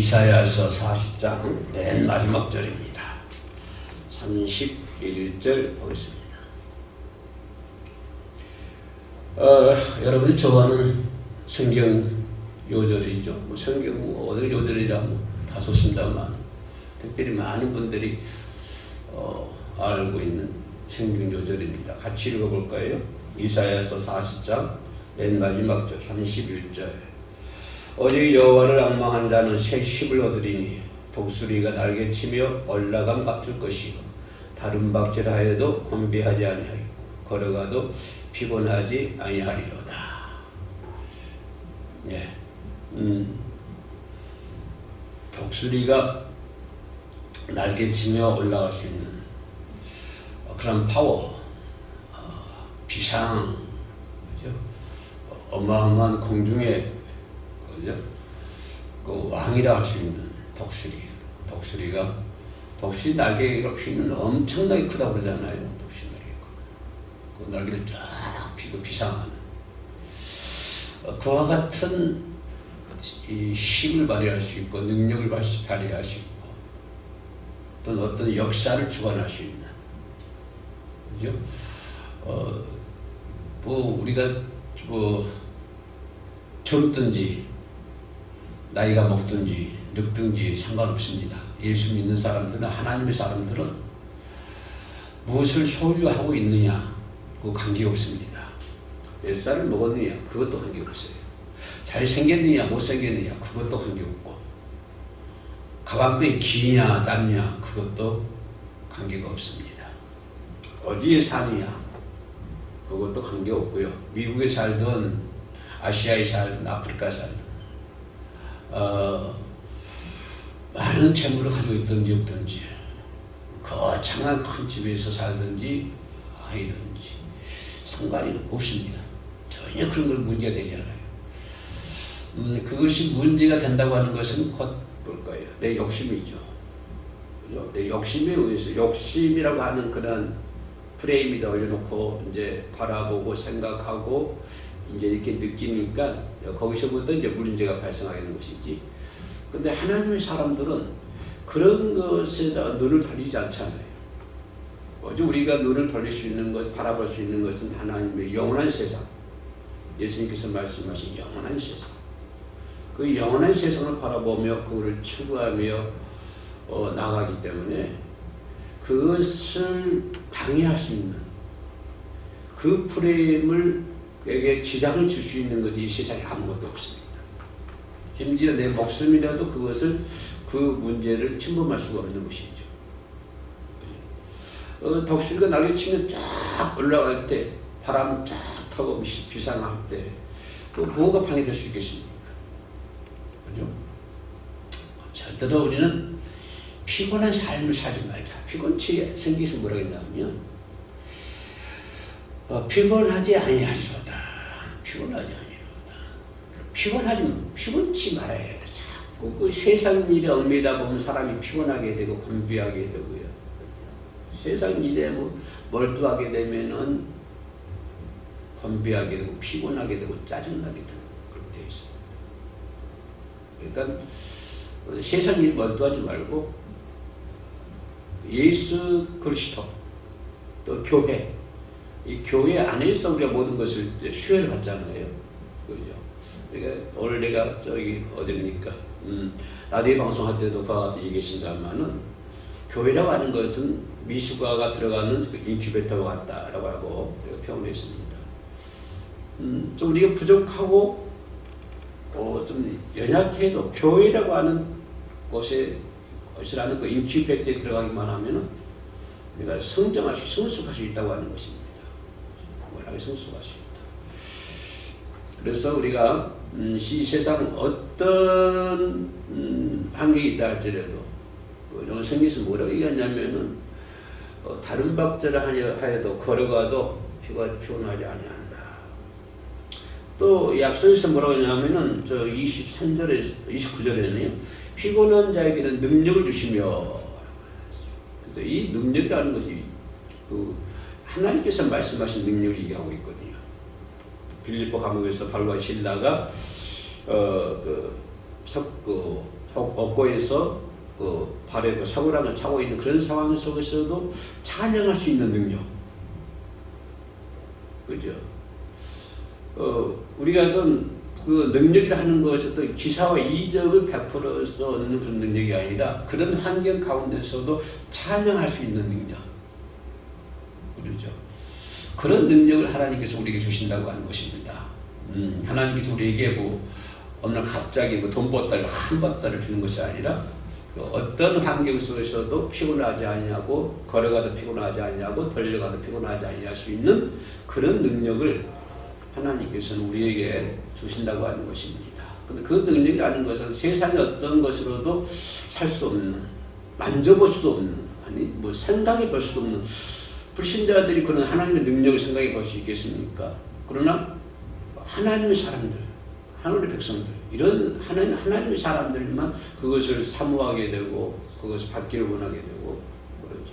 이사야서 40장 맨 마지막 절입니다. 31절 보겠습니다. 어, 여러분이 좋아하는 성경 요절이죠. 뭐 성경 뭐 어느 요절이라 뭐다 좋습니다만 특별히 많은 분들이 어, 알고 있는 성경 요절입니다. 같이 읽어볼까요? 이사야서 40장 맨 마지막 절 31절 오직 여호와를 악망한 자는 새 힘을 얻으리니 독수리가 날개치며 올라감 같을 것이고 다른 박질하여도 혼비하지 아니하고 걸어가도 피곤하지 아니하리로다. 예, 음, 독수리가 날개치며 올라갈 수 있는 그런 파워, 어, 비상, 그죠? 어마어마한 공중에 그죠? 그 왕이라 할 수 있는 독수리. 독수리가 독수리 날개가 피면 엄청나게 크다고 그러잖아요. 독수리 날개가. 그 날개를 쫙 피고 비상하는. 어, 그와 같은 이 힘을 발휘할 수 있고 능력을 발휘할 수 있고 또는 어떤 역사를 주관할 수 있는 그죠? 어, 뭐 우리가 뭐 젊든지 나이가 먹든지 늙든지 상관없습니다. 예수 믿는 사람들은 하나님의 사람들은 무엇을 소유하고 있느냐 그 관계없습니다. 몇 살을 먹었느냐 그것도 관계없어요. 잘생겼느냐 못생겼느냐 그것도 관계없고 가방끈이 기냐 짧냐 그것도 관계가 없습니다. 어디에 사느냐 그것도 관계없고요. 미국에 살든 아시아에 살든 아프리카에 살든 어, 많은 재물을 가지고 있든지 없든지 거창한 큰 집에서 살든지 아이든지 상관이 없습니다. 전혀 그런 걸 문제가 되지 않아요. 음, 그것이 문제가 된다고 하는 것은 곧 뭘까요? 내 욕심이죠. 내 욕심에 의해서 욕심이라고 하는 그런 프레임에다 올려놓고 이제 바라보고 생각하고 이제 이렇게 느끼니까 거기서부터 이제 문제가 발생하게 되는 것이지. 근데 하나님의 사람들은 그런 것에다 눈을 돌리지 않잖아요. 오직 우리가 눈을 돌릴 수 있는 것, 바라볼 수 있는 것은 하나님의 영원한 세상. 예수님께서 말씀하신 영원한 세상. 그 영원한 세상을 바라보며 그것을 추구하며 어, 나가기 때문에 그것을 방해할 수 있는 그 프레임을 에게 지장을 줄 수 있는 것이 이 세상에 아무것도 없습니다. 심지어 내 목숨이라도 그것을 그 문제를 침범할 수가 없는 것이죠. 어, 독수리가 날개치면 쫙 올라갈 때 바람 쫙 타고 비상할 때 그 뭐가 방해될 수 있겠습니까? 그죠? 절대로 우리는 피곤한 삶을 살지 말자. 피곤치 생기서 뭐라고 했냐면 어, 피곤하지 아니하리로다. 피곤하지 아니하리로다. 피곤하지 피곤치 말아야 돼. 자꾸 그 세상 일에 얽매다 보면 사람이 피곤하게 되고 곤비하게 되고요. 세상 일에 뭐 몰두하게 되면은 곤비하게 되고 피곤하게 되고 짜증나게 되고 그렇게 되어 있습니다. 그러니까 세상 일 몰두하지 말고 예수 그리스도 또 교회 이 교회 안에서 우리가 모든 것을 수혜를 받잖아요. 그죠? 그러니까 오늘 내가 저기 어디입니까? 음, 라디오 방송할 때도 그와 같이 얘기했습니다만은 교회라고 하는 것은 미숙아가 들어가는 그 인큐베이터와 같다라고 하고 표현했습니다. 음, 좀 우리가 부족하고 어, 좀 연약해도 교회라고 하는 곳에 것이라는 그 인큐베이터에 들어가기만 하면은 우리가 성장할 수, 성숙할 수 있다고 하는 것입니다. 원하게 성숙할 수 있다. 그래서 우리가 음, 이 세상 어떤 음, 환경이 있다 할지라도 오늘 성경에서 뭐라고 얘기하냐면은 어, 다른 박자를 하여도 걸어가도 피가 피곤하지 아니한다. 또 앞서에서 뭐라고 하냐면은 저 23절에 29절에는요 피곤한 자에게는 능력을 주시며 이 능력이라는 것이 그 하나님께서 말씀하신 능력을 얘기하고 있거든요. 빌립보 감옥에서 바울과 신라가 어그 그 업고에서 그 발에 그 사고랑을 차고 있는 그런 상황 속에서도 찬양할 수 있는 능력. 그죠? 어, 우리가 어떤 그 능력이라 하는 것이 어떤 기사와 이적을 베풀어서 얻는 그런 능력이 아니라 그런 환경 가운데서도 찬양할 수 있는 능력. 그렇죠? 그런 능력을 하나님께서 우리에게 주신다고 하는 것입니다. 음, 하나님께서 우리에게 뭐 오늘 갑자기 뭐돈 보따리 한 보따리를 주는 것이 아니라 그 어떤 환경 속에서도 피곤하지 아니하고 걸어가도 피곤하지 아니하고 달려가도 피곤하지 아니할 수 있는 그런 능력을 하나님께서는 우리에게 주신다고 하는 것입니다. 근데 그 능력이라는 것은 세상의 어떤 것으로도 살 수 없는 만져볼 수도 없는 아니 뭐 생각해 볼 수도 없는 불신자들이 그런 하나님의 능력을 생각해 볼 수 있겠습니까? 그러나 하나님의 사람들, 하늘의 백성들, 이런 하나님, 하나님의 사람들만 그것을 사모하게 되고, 그것을 받기를 원하게 되고, 그러죠.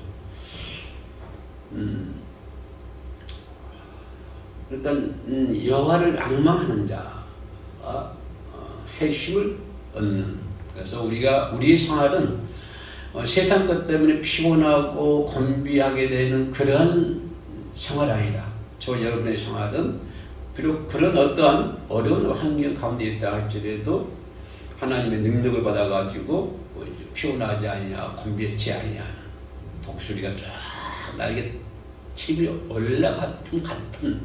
음, 일단, 음, 여호와를 악망하는 자, 어, 새 힘을 얻는. 그래서 우리가, 우리의 생활은 어, 세상 것 때문에 피곤하고 곤비하게 되는 그런 생활 아니다. 저 여러분의 생활은 비록 그런 어떠한 어려운 환경 가운데 있다 할지라도 하나님의 능력을 받아가지고 뭐 피곤하지 아니냐, 곤비치 아니냐는 독수리가 쫙 날개 치며 올라갔던 같은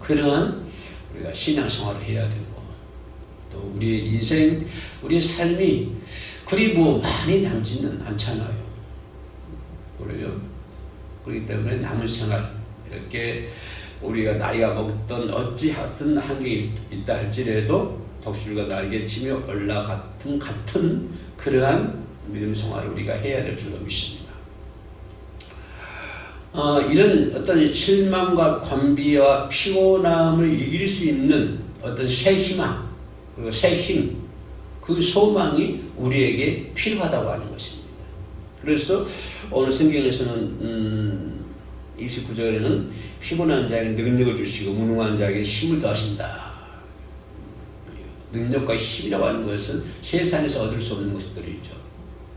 그러한 우리가 신앙생활을 해야 되고 또 우리의 인생, 우리의 삶이 그리 뭐 많이 남지는 않잖아요. 그래요. 그렇기 때문에 남은 생활 이렇게 우리가 나이가 먹던 어찌하든 한게 있다 할지라도 독수리가 날개 치며 올라갔던 같은 그러한 믿음 생활을 우리가 해야 될 줄로 믿습니다. 어, 이런 어떤 실망과 관비와 피곤함을 이길 수 있는 어떤 새 희망 그리고 새 힘, 그 소망이 우리에게 필요하다고 하는 것입니다. 그래서 오늘 성경에서는 음, 29절에는 피곤한 자에게 능력을 주시고 무능한 자에게 힘을 더하신다. 능력과 힘이라고 하는 것은 세상에서 얻을 수 없는 것들이죠.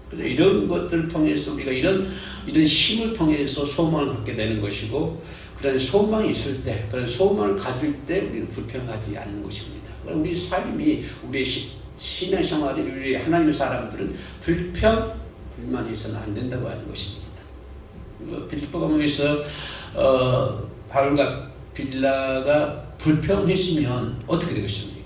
그래서 이런 것들을 통해서 우리가 이런 이런 힘을 통해서 소망을 갖게 되는 것이고 그런 소망이 있을 때 그런 소망을 가질 때 우리는 불평하지 않는 것입니다. 우리 삶이 우리의 시, 신앙생활이 우리 하나님의 사람들은 불평 불만해서는 안 된다고 하는 것입니다. 빌립보 감옥에서 어, 바울과 빌라가 불평했으면 어떻게 되겠습니까?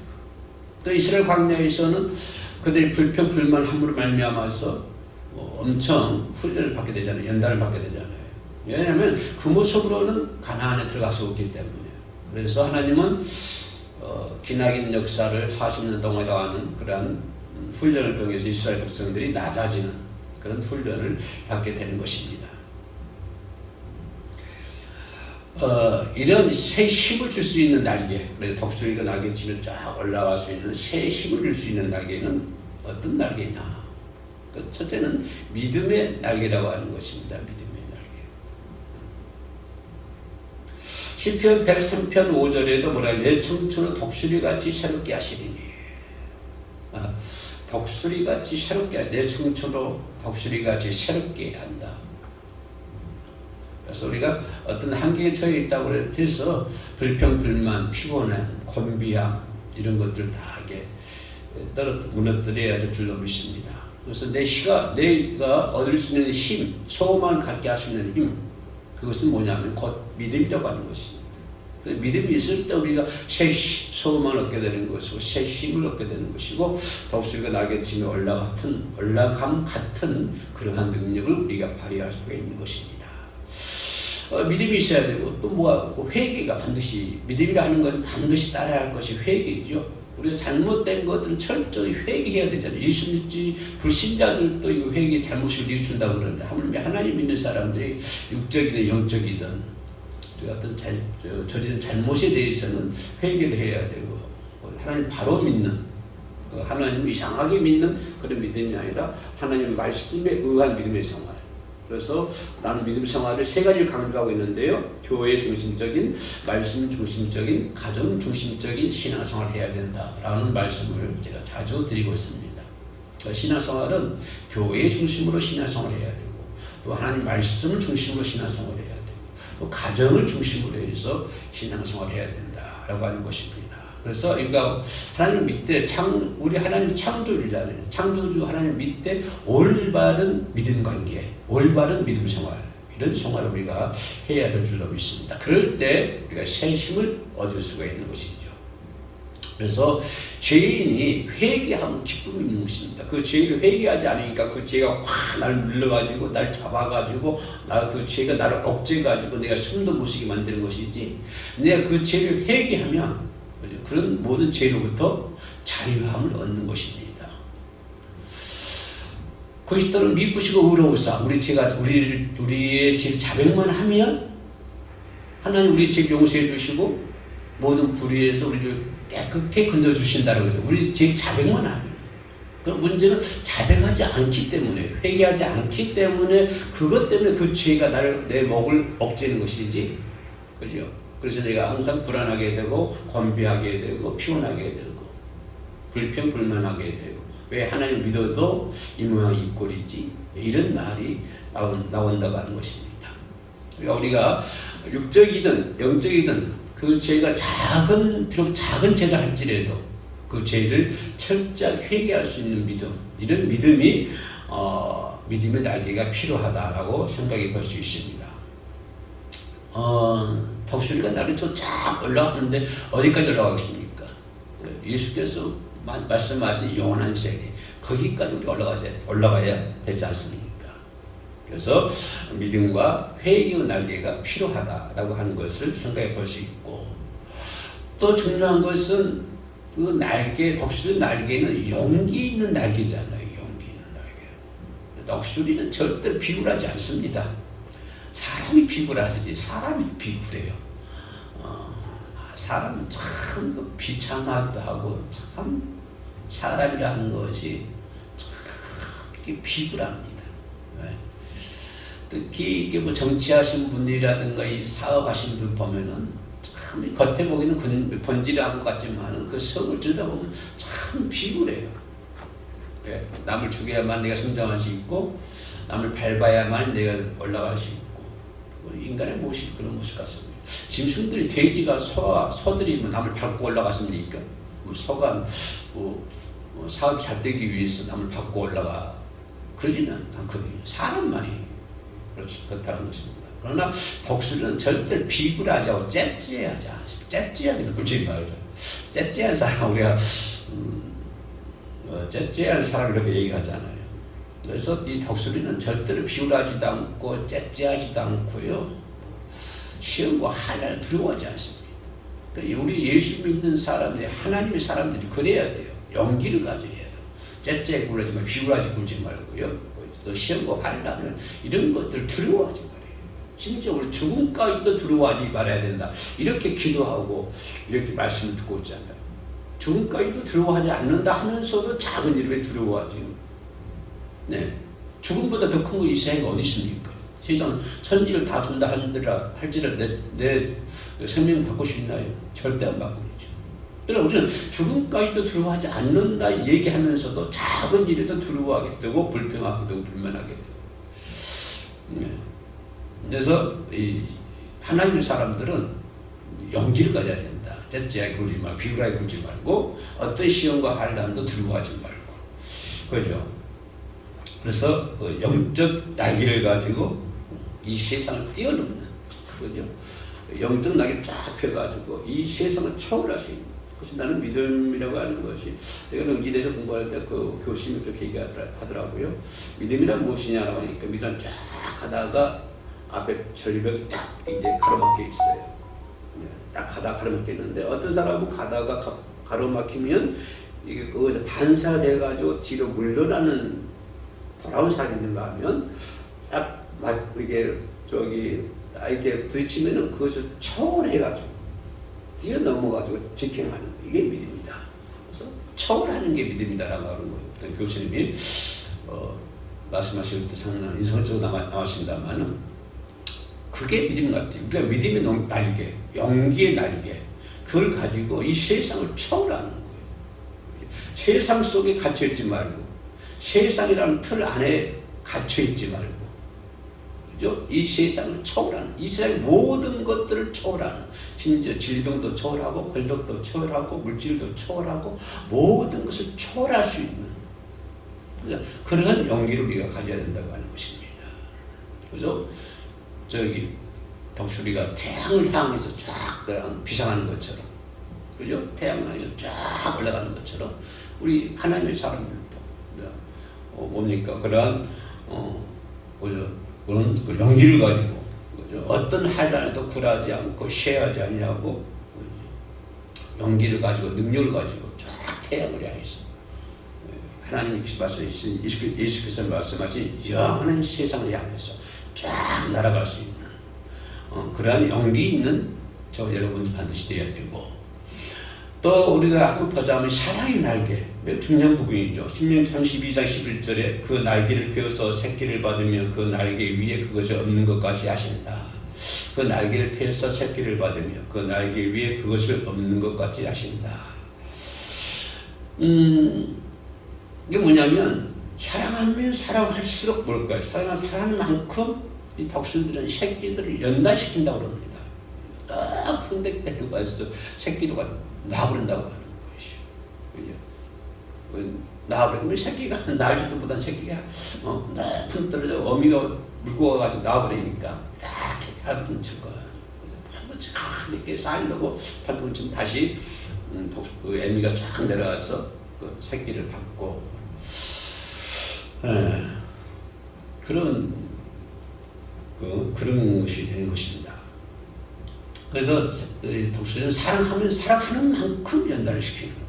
또 이스라엘 광야에서는 그들이 불평 불만 함으로 말미암아서 뭐 엄청 훈련을 받게 되잖아요. 연단을 받게 되잖아요. 왜냐하면 그 모습으로는 가나안에 들어가서 오기 때문에. 그래서 하나님은 어, 기나긴 역사를 40년 동안 하는 그러한 훈련을 통해서 이스라엘 백성들이 낮아지는 그런 훈련을 받게 되는 것입니다. 어, 이런 새 힘을 줄 수 있는 날개, 독수리가 날개치며 쫙 올라갈 수 있는 새 힘을 줄 수 있는 날개는 어떤 날개냐? 그 첫째는 믿음의 날개라고 하는 것입니다. 믿음의 날개. 시편 103편 5절에도 뭐라 내 청춘은 독수리같이 새롭게 하시리니 아, 독수리같이 새롭게 하시 내 청춘으로 독수리같이 새롭게 한다. 그래서 우리가 어떤 한계에 처해 있다고 해서 불평, 불만, 피곤함, 곤비함 이런 것들 다 이게 떨어 무너뜨려야 될 줄로 믿습니다. 그래서 내 시가 내가 얻을 수 있는 힘, 소망을 갖게 있는 힘, 그것은 뭐냐면 곧 믿음이라고 하는 것입니다. 믿음이 있을 때 우리가 새 소망을 얻게 되는 것이고 새 힘을 얻게 되는 것이고 독수리가 날개치며 올라 같은 올라감 같은 그러한 능력을 우리가 발휘할 수가 있는 것입니다. 어, 믿음이 있어야 되고 또 뭐가 그 회개가 반드시 믿음이라는 것은 반드시 따라야 할 것이 회개죠. 우리가 잘못된 것들은 철저히 회개해야 되잖아요. 예수 믿지 불신자들도 이거 회개 잘못을 이준다 그러는데 하물며 하나님 믿는 사람들이 육적이든 영적이든 어떤 잘, 저, 지른 잘못에 대해서는 회개를 해야 되고 하나님 바로 믿는 그 하나님 이상하게 믿는 그런 믿음이 아니라 하나님 말씀에 의한 믿음의 생활. 그래서 나는 믿음 생활을 세 가지를 강조하고 있는데요. 교회 중심적인, 말씀 중심적인, 가정 중심적인 신앙생활을 해야 된다라는 말씀을 제가 자주 드리고 있습니다. 그래서 신앙생활은 교회 중심으로 신앙생활을 해야 되고 또 하나님 말씀을 중심으로 신앙생활을 해야 되고 또 가정을 중심으로 해서 신앙생활을 해야 된다라고 하는 것입니다. 그래서 우리가 하나님 밑에 창 우리 하나님 창조주잖아요. 창조주 하나님 밑에 올바른 믿음 관계, 올바른 믿음 생활 이런 생활을 우리가 해야 될 줄로 믿습니다. 그럴 때 우리가 새 힘을 얻을 수가 있는 것이죠. 그래서 죄인이 회개하면 기쁨이 있는 것입니다. 그 죄를 회개하지 않으니까 그 죄가 확날 눌러가지고 날 잡아가지고 나 그 죄가 나를 억제가지고 내가 숨도 못 쉬게 만드는 것이지. 내가 그 죄를 회개하면 그런 모든 죄로부터 자유함을 얻는 것입니다. 그리스도는 미쁘시고 의로우사 우리 죄가 우리 우리의 죄 자백만 하면 하나님 우리 죄 용서해 주시고 모든 불의에서 우리를 깨끗게 건져 주신다는 거죠. 우리 죄 자백만 하면. 그 문제는 자백하지 않기 때문에 회개하지 않기 때문에 그것 때문에 그 죄가 나를 내 목을 억제는 것이지. 그죠? 그래서 내가 항상 불안하게 되고 건비하게 되고 피곤하게 되고 불평 불만하게 되고 왜 하나님 믿어도 이 모양 이 꼴이지 이런 말이 나온, 나온다고 하는 것입니다. 그러니까 우리가 육적이든 영적이든 그 죄가 작은 비록 작은 죄를 할지라도 그 죄를 철저히 회개할 수 있는 믿음 이런 믿음이 어, 믿음의 날개가 필요하다라고 생각해 볼 수 있습니다. 어, 덕수리가 날개처럼 쫙 올라갔는데 어디까지 올라가겠습니까? 예수께서 마- 말씀하신 영원한 세계 거기까지 우리 올라가야 올라가야 되지 않습니까? 그래서 믿음과 회개의 날개가 필요하다라고 하는 것을 생각해 볼 수 있고 또 중요한 것은 그 날개 덕수리 날개는 용기 있는 날개잖아요. 용기 있는 날개. 덕수리는 절대 비굴하지 않습니다. 사람이 비굴하지 사람이 비굴해요. 어, 사람은 참그 비참하기도 하고 참 사람이라는 것이 참 비굴합니다. 네. 특히 이게 뭐 정치하신 분들이라든가 이 사업하신 분 보면은 참 겉에 보기는 건- 번지르한 것 같지만은 그 성을 들여다보면 참 비굴해요. 예, 남을 죽여야만 내가 성장할 수 있고 남을 밟아야만 내가 올라갈 수 있고 뭐 인간의 모습 그런 모습 같습니다. 짐승들이 돼지가 소와 소들이 뭐 남을 밟고 올라갔습니까? 뭐 소가 뭐, 뭐 사업이 잘 되기 위해서 남을 밟고 올라가 그러지는 않거든요. 사람만이 그렇지 그렇다는 것입니다. 그러나 독수리는 절대 비굴하지 않고 째째하지 않습니다. 째째하게 놀지 말죠. 째째한 사람 우리가 음, 어, 째째한 사람 이렇게 얘기하잖아요. 그래서 이 독수리는 절대로 비굴하지도 않고 째째하지도 않고요. 시험과 하나를 두려워하지 않습니다. 그러니까 우리 예수 믿는 사람들이 하나님의 사람들이 그래야 돼요. 용기를 가져야 돼요. 째째 말고 비굴하지 굴지 말고요. 또 시험과 환란을 이런 것들 두려워하지 말아요. 심지어 우리 죽음까지도 두려워하지 말아야 된다. 이렇게 기도하고 이렇게 말씀을 듣고 있잖아요. 죽음까지도 두려워하지 않는다 하면서도 작은 일을 왜 두려워하지? 네. 죽음보다 더큰거이 세상에 어디 있습니까? 세상 천지를 다 준다 할지라 할지라 내, 내 생명 받고 싶나요? 절대 안 있죠. 그러나 우리는 죽음까지도 두려워하지 않는다 얘기하면서도 작은 일에도 두려워하게 되고 불평하게 되고 불만하게 되고. 네. 그래서 이 하나님의 사람들은 용기를 가져야 된다. 째째하게 굴지 말고 비굴하게 굴지 말고 어떤 시험과 환란도 두려워하지 말고 그죠? 그래서 그 영적 날개를 가지고 이 세상을 뛰어넘는 그죠? 영적 날개 쫙 펴가지고 이 세상을 초월할 수 있는 그것이 나는 믿음이라고 하는 것이 내가 능지대에서 공부할 때 그 교수님이 그렇게 얘기하더라고요. 믿음이란 무엇이냐라고 하니까 믿음 쫙 하다가 앞에 전리벽이 딱 이제 가로막혀 있어요. 네, 딱 가다 가로막혀 있는데 어떤 사람은 가다가 가, 가로막히면 이게 그것에 반사돼 가지고 뒤로 물러나는 돌아온 사람이 있는가 하면 딱막 이게 저기 딱 이렇게 부딪히면은 그것을 초월해 가지고 뛰어넘어 가지고 직행하는 거. 이게 믿음이다. 그래서 초월하는 게 믿음이다라고 하는 거예요. 어떤 교수님이 어, 말씀하실 때 상당히 인성적으로 나와, 나오신다마는 그게 믿음 같아요. 우리가 믿음의 농- 날개, 용기의 날개, 그걸 가지고 이 세상을 초월하는 거예요. 세상 속에 갇혀있지 말고 세상이라는 틀 안에 갇혀 있지 말고 그죠? 이 세상을 초월하는 이 세상의 모든 것들을 초월하는 심지어 질병도 초월하고 권력도 초월하고 물질도 초월하고 모든 것을 초월할 수 있는 그죠? 그런 용기를 우리가 가져야 된다고 하는 것입니다. 그죠? 저기 덕수리가 태양을 향해서 쫙 비상하는 것처럼 그죠? 태양을 향해서 쫙 올라가는 것처럼 우리 하나님의 사람들도 어, 뭡니까 그러한 어, 그죠? 그런 그 용기를 가지고 그죠? 어떤 한란에도 굴하지 않고 쇠하지 않냐고 용기를 가지고 능력을 가지고 쫙 태양을 향해서 하나님이 말씀하신 예수께서 말씀하신 영원한 세상을 향해서 쫙 날아갈 수 있는 어, 그러한 용기 있는 저 여러분 반드시 되어야 되고 또 우리가 한번 보자면 사랑의 날개 부분이죠. 신명기 32장 11절에 그 날개를 펴서 새끼를 받으며 그 날개 위에 그것이 없는 것까지 하신다. 그 날개를 펴서 새끼를 받으며 그 날개 위에 그것을 없는 것까지 하신다. 음, 이게 뭐냐면 사랑하면 사랑할수록 뭘까요? 사랑한 사랑하는 만큼 이 덕수들은 새끼들을 연단시킨다고 그럽니다. 딱 흔들 때리고 가서 새끼도가 놔버린다고 하는 것이죠. 그죠? 그 나와버리면 새끼가 날지도 못한 새끼가 어, 높은 떨어져 어미가 물고 가가지고 나와버리니까 이렇게 칠 거야. 발붙임 이렇게 쌓이려고 발붙임 다시 음, 그 애미가 쫙 내려가서 그 새끼를 받고 에, 그런 그, 그런 것이 되는 것입니다. 그래서 독수리는 사랑하면 사랑하는 만큼 연단을 시키는 거예요.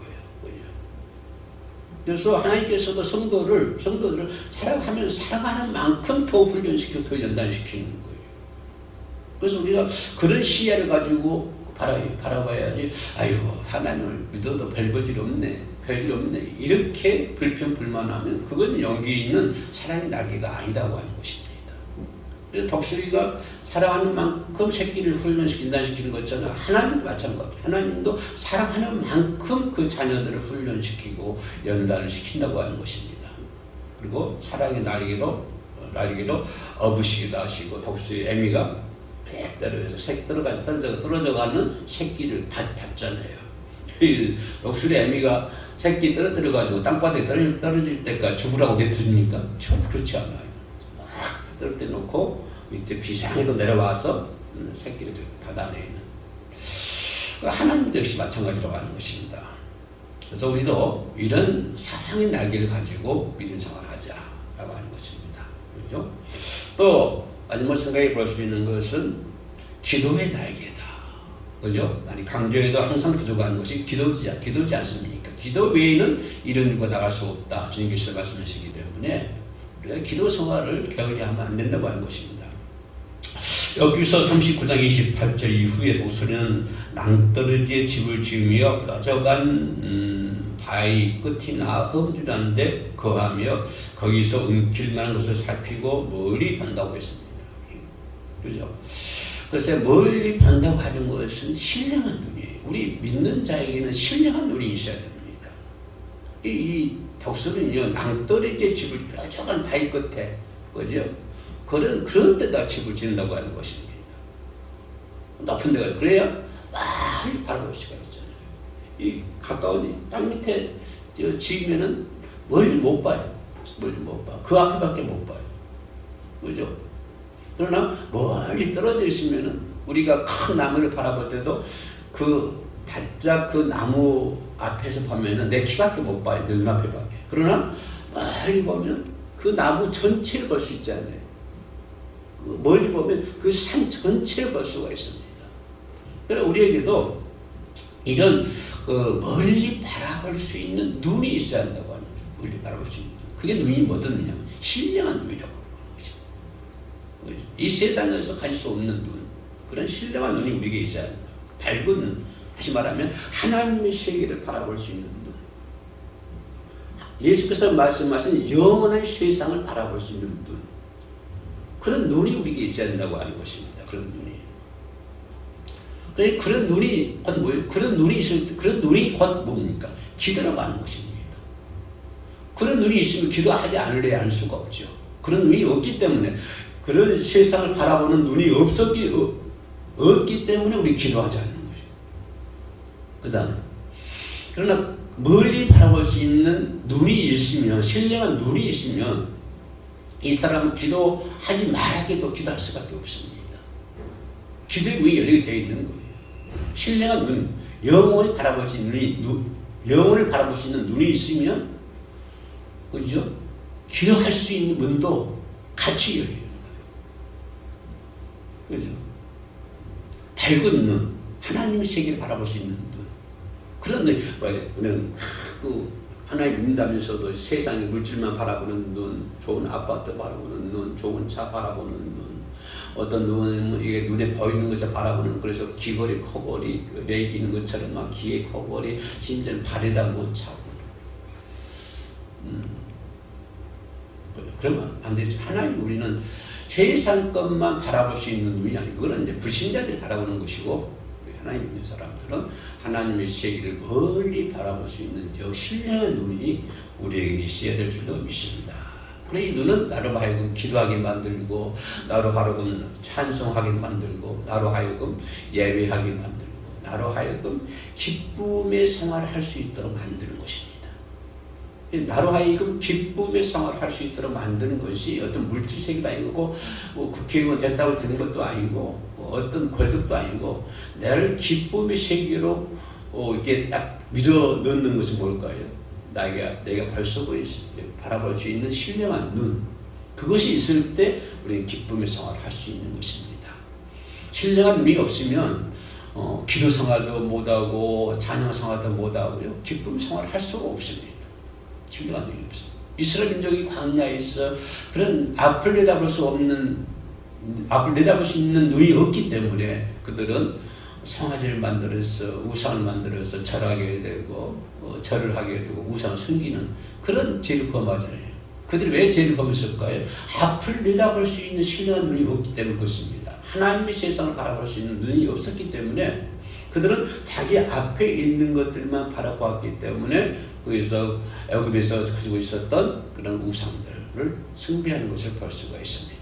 그래서 하나님께서도 성도를 성도들을 사랑하면 사랑하는 만큼 더 훈련시키고 더 연단시키는 거예요. 그래서 우리가 그런 시야를 가지고 바라, 바라봐야지. 아유 하나님을 믿어도 별거질 없네. 별일 없네. 이렇게 불평불만하면 그건 여기 있는 사랑의 날개가 아니다고 하는 것입니다. 덕수리가 사랑하는 만큼 새끼를 훈련시킨다시키는 것처럼 하나님도 마찬가지. 하나님도 사랑하는 만큼 그 자녀들을 훈련시키고 연단을 시킨다고 하는 것입니다. 그리고 사랑의 날개로 날개로 어부시기도 하시고 덕수의 애미가 백 떨어져서 새끼 떨어가서 떨어져 떨어져 가는 새끼를 받, 받잖아요. 덕수의 애미가 새끼 떨어뜨려 가지고 땅바닥에 떨어질, 때까지 죽으라고 내두니까 전혀 그렇지 않아요. 떨때 놓고 밑에 비상에도 내려와서 음, 새끼를 받아내는 하나님 역시 마찬가지로 하는 것입니다. 그래서 우리도 이런 사랑의 날개를 가지고 믿음 생활하자라고 하는 것입니다. 그렇죠? 또 마지막 생각해 볼 수 있는 것은 기도의 날개다. 그죠? 아니 강조해도 항상 부족한 것이 기도지, 기도지 않습니까? 기도 외에는 이런 일과 나갈 수 없다. 주님께서 말씀하시기 때문에 기도 생활을 게을리하면 안 된다고 하는 것입니다. 여기서 39장 28절 이후에 도수는 낭떠러지에 집을 지으며 뾰족한 음, 바위 끝이나 험준한데 거하며 거기서 움킬 만한 것을 살피고 멀리 본다고 했습니다. 그죠? 그래서 멀리 본다고 하는 것은 신령한 눈이에요. 우리 믿는 자에게는 신령한 눈이 있어야 됩니다. 이, 이 덕수는요, 낭떠러지에 집을 뾰족한 바위 끝에, 그죠? 그런, 그런 데다 집을 짓는다고 하는 것입니다. 높은 데가, 그래야 많이 바라볼 수가 있잖아요. 이 가까운 땅 밑에 지으면은 멀리 못 봐요. 멀리 못 봐. 그 앞에밖에 못 봐요. 그죠? 그러나 멀리 떨어져 있으면은 우리가 큰 나무를 바라볼 때도 그 바짝 그 나무 앞에서 보면은 내 키밖에 못 봐요. 내 눈앞에밖에. 그러나 멀리 보면 그 나무 전체를 볼 수 있잖아요. 그 멀리 보면 그 산 전체를 볼 수가 있습니다. 그래 우리에게도 이런 그 멀리 바라볼 수 있는 눈이 있어야 한다고 하는 거죠. 멀리 바라볼 수 있는 눈. 그게 눈이 눈이냐면 신령한 눈이라고 하는 거죠. 이 세상에서 가질 수 없는 눈. 그런 신령한 눈이 우리에게 있어야 한다. 밝은 눈. 다시 말하면 하나님의 세계를 바라볼 수 있는 눈. 예수께서 말씀하신 영원한 세상을 바라볼 수 있는 눈. 그런 눈이 우리에게 있어야 된다고 하는 것입니다. 그런 눈이. 그런 눈이 곧 뭐예요? 그런 눈이 있을 때, 그런 눈이 곧 뭡니까? 기도라고 하는 것입니다. 그런 눈이 있으면 기도하지 않으려 할 수가 없죠. 그런 눈이 없기 때문에 그런 세상을 바라보는 눈이 없었기 어, 없기 때문에 우리 기도하지 않는 거죠. 그잖아요. 그러나 멀리 바라볼 수 있는 눈이 있으면 신령한 눈이 있으면 이 사람은 기도하지 말아도 기도할 수밖에 없습니다. 기도의 문이 열리게 되어 있는 거예요. 신령한 눈, 영원히 바라볼 수 있는 눈이, 눈, 영혼을 바라볼 수 있는 눈이 있으면, 그죠? 기도할 수 있는 문도 같이 열려요. 그죠? 밝은 눈, 하나님의 세계를 바라볼 수 있는 눈. 그런 눈, 우리는 그 하나님 믿는다면서도 세상의 물질만 바라보는 눈, 좋은 아파트 바라보는 눈, 좋은 차 바라보는 눈, 어떤 눈은 이게 눈에 보이는 것을 바라보는 그래서 귀걸이, 코걸이 매기는 것처럼 막 귀에 코걸이, 심지어 발에다 못 차고. 음. 그러면 안 되죠. 하나님 우리는 세상 것만 바라볼 수 있는 눈이 아니고 그건 이제 불신자들이 바라보는 것이고 하나님 믿는 사람들은 하나님의 세계를 멀리 바라볼 수 있는 저 신령한 눈이 우리에게 있어야 될 줄로 믿습니다. 그래 이 눈은 나로 하여금 기도하게 만들고 나로 하여금 찬송하게 만들고 나로 하여금 예배하게 만들고 나로 하여금 기쁨의 생활을 할 수 있도록 만드는 것입니다. 나로 하여금 기쁨의 생활을 할 수 있도록 만드는 것이 어떤 물질 세계도 아니고 뭐 국회의원 됐다고 되는 것도 아니고 뭐 어떤 권력도 아니고 나를 기쁨의 세계로 어, 이렇게 딱 밀어 넣는 것이 뭘까요? 나에게 내가 벌써 바라볼 수 있는 신령한 눈 그것이 있을 때 우리는 기쁨의 생활을 할 수 있는 것입니다. 신령한 눈이 없으면 어, 기도 생활도 못하고 찬양 생활도 못하고요 기쁨 생활을 할 수가 없습니다. 신령한 눈이 없어요. 이스라엘 민족이 광야에서 그런 앞을 내다볼 수 없는 앞을 내다볼 수 있는 눈이 없기 때문에 그들은 성화제를 만들어서 우상을 만들어서 절하게 되고 어, 절을 하게 되고 우상을 섬기는 그런 죄를 범하잖아요. 그들이 왜 죄를 범했을까요? 앞을 내다볼 수 있는 신령한 눈이 없기 때문에 그렇습니다. 하나님의 세상을 바라볼 수 있는 눈이 없었기 때문에 그들은 자기 앞에 있는 것들만 바라보았기 때문에 거기서 애굽에서 가지고 있었던 그런 우상들을 숭배하는 것을 볼 수가 있습니다.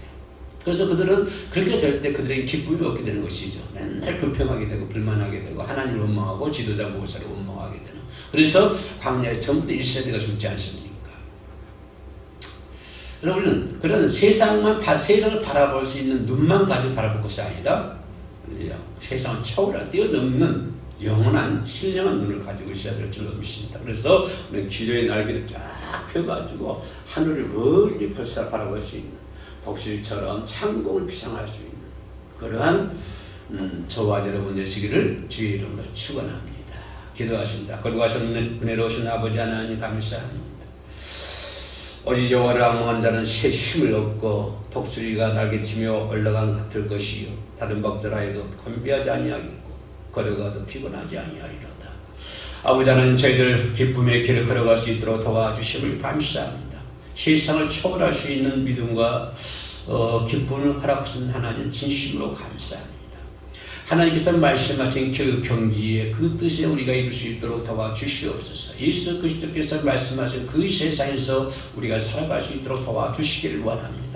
그래서 그들은 그렇게 될 때 그들에게 기쁨이 없게 되는 것이죠. 맨날 불평하게 되고 불만하게 되고 하나님을 원망하고 지도자 모사를 원망하게 되는. 그래서 광야에 전부 다 1세대가 죽지 않습니까? 여러분은 그런 세상만 세상을 바라볼 수 있는 눈만 가지고 바라볼 것이 아니라 세상을 초월한 뛰어넘는 영원한 신령한 눈을 가지고 있어야 될 줄로 믿습니다. 그래서 우리 기도의 날개를 쫙 펴가지고 하늘을 멀리 벌써 바라볼 수 있는 독수리처럼 창공을 비상할 수 있는 그러한 음, 저와 여러분 되시기를 주의 이름으로 축원합니다. 기도하십니다. 거룩하신 은혜로우신 아버지 하나님 감사합니다. 오직 여호와를 악망한 자는 새 힘을 얻고 독수리가 날개치며 올라간 같을 것이요 다른 박자라해도 건비하지 아니하겠고 걸어가도 피곤하지 아니하리로다. 아버지 하나님 저희들 기쁨의 길을 걸어갈 수 있도록 도와주심을 감사합니다. 세상을 초월할 수 있는 믿음과 어, 기쁨을 허락하신 하나님 진심으로 감사합니다. 하나님께서 말씀하신 그 경지에 그 뜻에 우리가 이룰 수 있도록 도와주시옵소서. 예수 그리스도께서 말씀하신 그 세상에서 우리가 살아갈 수 있도록 도와주시기를 원합니다.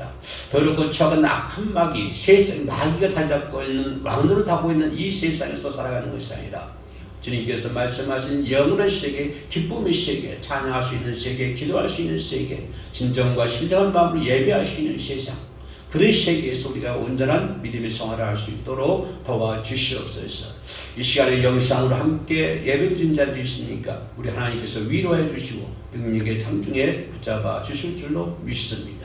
더럽고 추악한 악한 마귀, 세상 마귀가 잘 잡고 있는 왕노릇 하고 있는 이 세상에서 살아가는 것이 아니라 주님께서 말씀하신 영원한 세계, 기쁨의 세계, 찬양할 수 있는 세계, 기도할 수 있는 세계, 진정과 신령한 마음으로 예배할 수 있는 세상, 그런 세계에서 우리가 온전한 믿음의 생활을 할 수 있도록 도와주시옵소서. 이 시간에 영상으로 함께 예배드린 자들이 있으니까 우리 하나님께서 위로해 주시고 능력의 장중에 붙잡아 주실 줄로 믿습니다.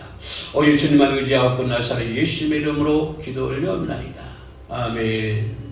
오늘 주님만 의지하고 끝날 사람 예수님의 이름으로 기도 올려옵나이다. 아멘.